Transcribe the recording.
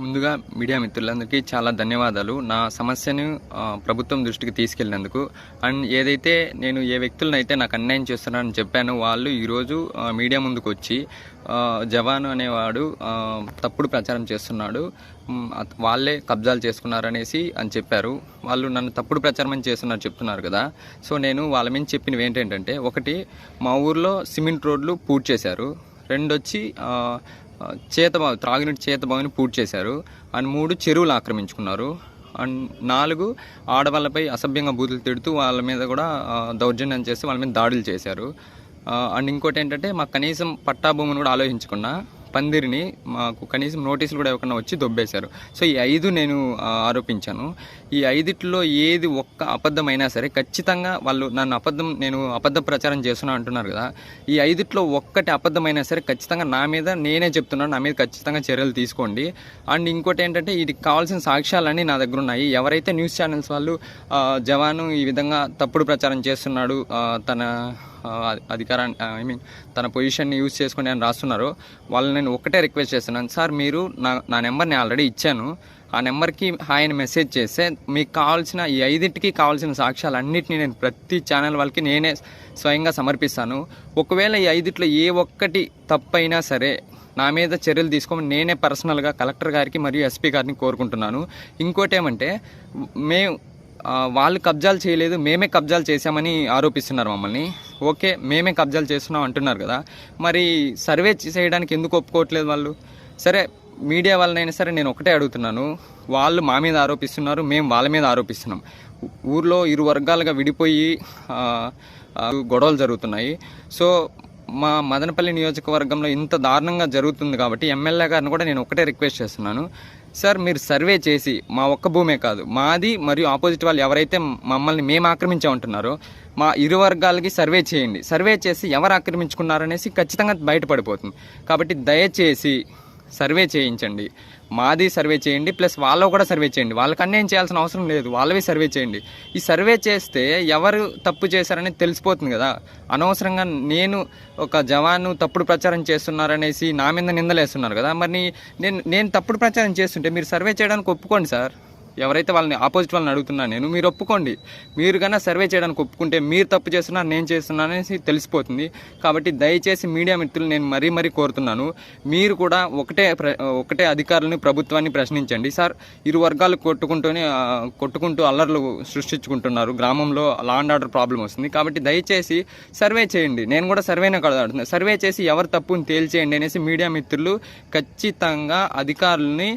ముందుగా మీడియా మిత్రులందరికీ చాలా ధన్యవాదాలు. నా సమస్యను ప్రభుత్వం దృష్టికి తీసుకెళ్ళినందుకు. అండ్ ఏదైతే నేను ఏ వ్యక్తులను అయితే నాకు అన్యాయం చేస్తున్నారని చెప్పాను వాళ్ళు ఈరోజు మీడియా ముందుకు వచ్చి జవాను జవాన్ అనేవాడు తప్పుడు ప్రచారం చేస్తున్నాడు. వాళ్ళే కబ్జాలు చేసుకున్నారనేసి అని చెప్పారు. వాళ్ళు నన్ను తప్పుడు ప్రచారం అని చేస్తున్నారు చెప్తున్నారు కదా. సో నేను వాళ్ళ మీద చెప్పినవి ఏంటంటే ఒకటి మా ఊర్లో సిమెంట్ రోడ్లు పూర్తి చేశారు. రెండు వచ్చి ఆ, చేతబావి త్రాగునీటి చేతబావిని పూర్తి చేశారు. అండ్ మూడు చెరువులు ఆక్రమించుకున్నారు. అండ్ నాలుగు ఆడవాళ్ళపై అసభ్యంగా బూతులు తిడుతూ వాళ్ళ మీద కూడా దౌర్జన్యం చేసి వాళ్ళ మీద దాడులు చేశారు. అండ్ ఇంకోటి ఏంటంటే మాకు కనీసం పట్టా భూమిని కూడా ఆలోచించకుండా పందిరిని మాకు కనీసం నోటీసులు కూడా ఇవ్వకుండా వచ్చి దొబ్బేశారు. సో ఈ ఐదు నేను ఆరోపించాను. ఈ ఐదిట్లో ఏది ఒక్క అబద్ధమైనా సరే ఖచ్చితంగా వాళ్ళు నన్ను అబద్ధం నేను అబద్ధ ప్రచారం చేస్తున్నా అంటున్నారు కదా ఈ ఐదిట్లో ఒక్కటి అబద్ధమైనా సరే ఖచ్చితంగా నా మీద నేనే చెప్తున్నాను నా మీద ఖచ్చితంగా చర్యలు తీసుకోండి. అండ్ ఇంకోటి ఏంటంటే వీటికి కావాల్సిన సాక్ష్యాలన్నీ నా దగ్గర ఉన్నాయి. ఎవరైతే న్యూస్ ఛానల్స్ వాళ్ళు జవాను ఈ విధంగా తప్పుడు ప్రచారం చేస్తున్నాడు తన అధికారాన్ని ఐ మీన్ తన పొజిషన్ని యూజ్ చేసుకుని అని రాస్తున్నారు. వాళ్ళని నేను ఒకటే రిక్వెస్ట్ చేస్తున్నాను. సార్ మీరు నా నా నెంబర్ని ఆల్రెడీ ఇచ్చాను. ఆ నెంబర్కి ఆయన మెసేజ్ చేస్తే మీకు కావాల్సిన ఈ ఐదింటికి కావాల్సిన సాక్ష్యాలు అన్నిటిని నేను ప్రతి ఛానల్ వాళ్ళకి నేనే స్వయంగా సమర్పిస్తాను. ఒకవేళ ఈ ఐదిట్లో ఏ ఒక్కటి తప్పైనా సరే నా మీద చర్యలు తీసుకోమని నేనే పర్సనల్గా కలెక్టర్ గారికి మరియు ఎస్పీ గారిని కోరుకుంటున్నాను. ఇంకోటి ఏమంటే మేము వాళ్ళు కబ్జాలు చేయలేదు మేమే కబ్జాలు చేశామని ఆరోపిస్తున్నారు మమ్మల్ని. ఓకే మేమే కబ్జాలు చేస్తున్నాం అంటున్నారు కదా. మరి సర్వే చేయడానికి ఎందుకు ఒప్పుకోవట్లేదు వాళ్ళు? సరే మీడియా వాళ్ళనైనా సరే నేను ఒకటే అడుగుతున్నాను. వాళ్ళు మా మీద ఆరోపిస్తున్నారు మేము వాళ్ళ మీద ఆరోపిస్తున్నాం. ఊర్లో ఇరు వర్గాలుగా విడిపోయి గొడవలు జరుగుతున్నాయి. సో మా మదనపల్లి నియోజకవర్గంలో ఇంత దారుణంగా జరుగుతుంది కాబట్టి ఎమ్మెల్యే గారిని కూడా నేను ఒకటే రిక్వెస్ట్ చేస్తున్నాను. సార్ మీరు సర్వే చేసి మా ఒక్క భూమే కాదు మాది మరియు ఆపోజిట్ వాళ్ళు ఎవరైతే మమ్మల్ని మేము ఆక్రమించామంటున్నారో మా ఇరు వర్గాలకి సర్వే చేయండి. సర్వే చేసి ఎవరు ఆక్రమించుకున్నారనేసి ఖచ్చితంగా బయటపడిపోతుంది. కాబట్టి దయచేసి సర్వే చేయించండి. మాది సర్వే చేయండి ప్లస్ వాళ్ళ కూడా సర్వే చేయండి. వాళ్ళకి ఏం చేయాల్సిన అవసరం లేదు వాళ్ళవి సర్వే చేయండి. ఈ సర్వే చేస్తే ఎవరు తప్పు చేశారనేది తెలిసిపోతుంది కదా. అనవసరంగా నేను ఒక జవాను తప్పుడు ప్రచారం చేస్తున్నారనేసి నా మీద నిందలేస్తున్నారు కదా. మరి నేను నేను తప్పుడు ప్రచారం చేస్తుంటే మీరు సర్వే చేయడానికి ఒప్పుకోండి సార్. ఎవరైతే వాళ్ళని ఆపోజిట్ వాళ్ళని అడుగుతున్నా నేను మీరు ఒప్పుకోండి. మీరు కన్నా సర్వే చేయడానికి ఒప్పుకుంటే మీరు తప్పు చేస్తున్నారు నేను చేస్తున్నాను అనేసి తెలిసిపోతుంది. కాబట్టి దయచేసి మీడియా మిత్రులు నేను మరీ మరీ కోరుతున్నాను మీరు కూడా ఒకటే ప్ర- ఒకటే అధికారులని ప్రభుత్వాన్ని ప్రశ్నించండి. సార్ ఇరు వర్గాలు కొట్టుకుంటూనే కొట్టుకుంటూ అల్లర్లు సృష్టించుకుంటున్నారు. గ్రామంలో లా అండ్ ఆర్డర్ ప్రాబ్లం వస్తుంది. కాబట్టి దయచేసి సర్వే చేయండి. నేను కూడా సర్వేనే కదా సర్వే చేసి ఎవరు తప్పుని తేల్చేయండి అనేసి మీడియా మిత్రులు ఖచ్చితంగా అధికారులని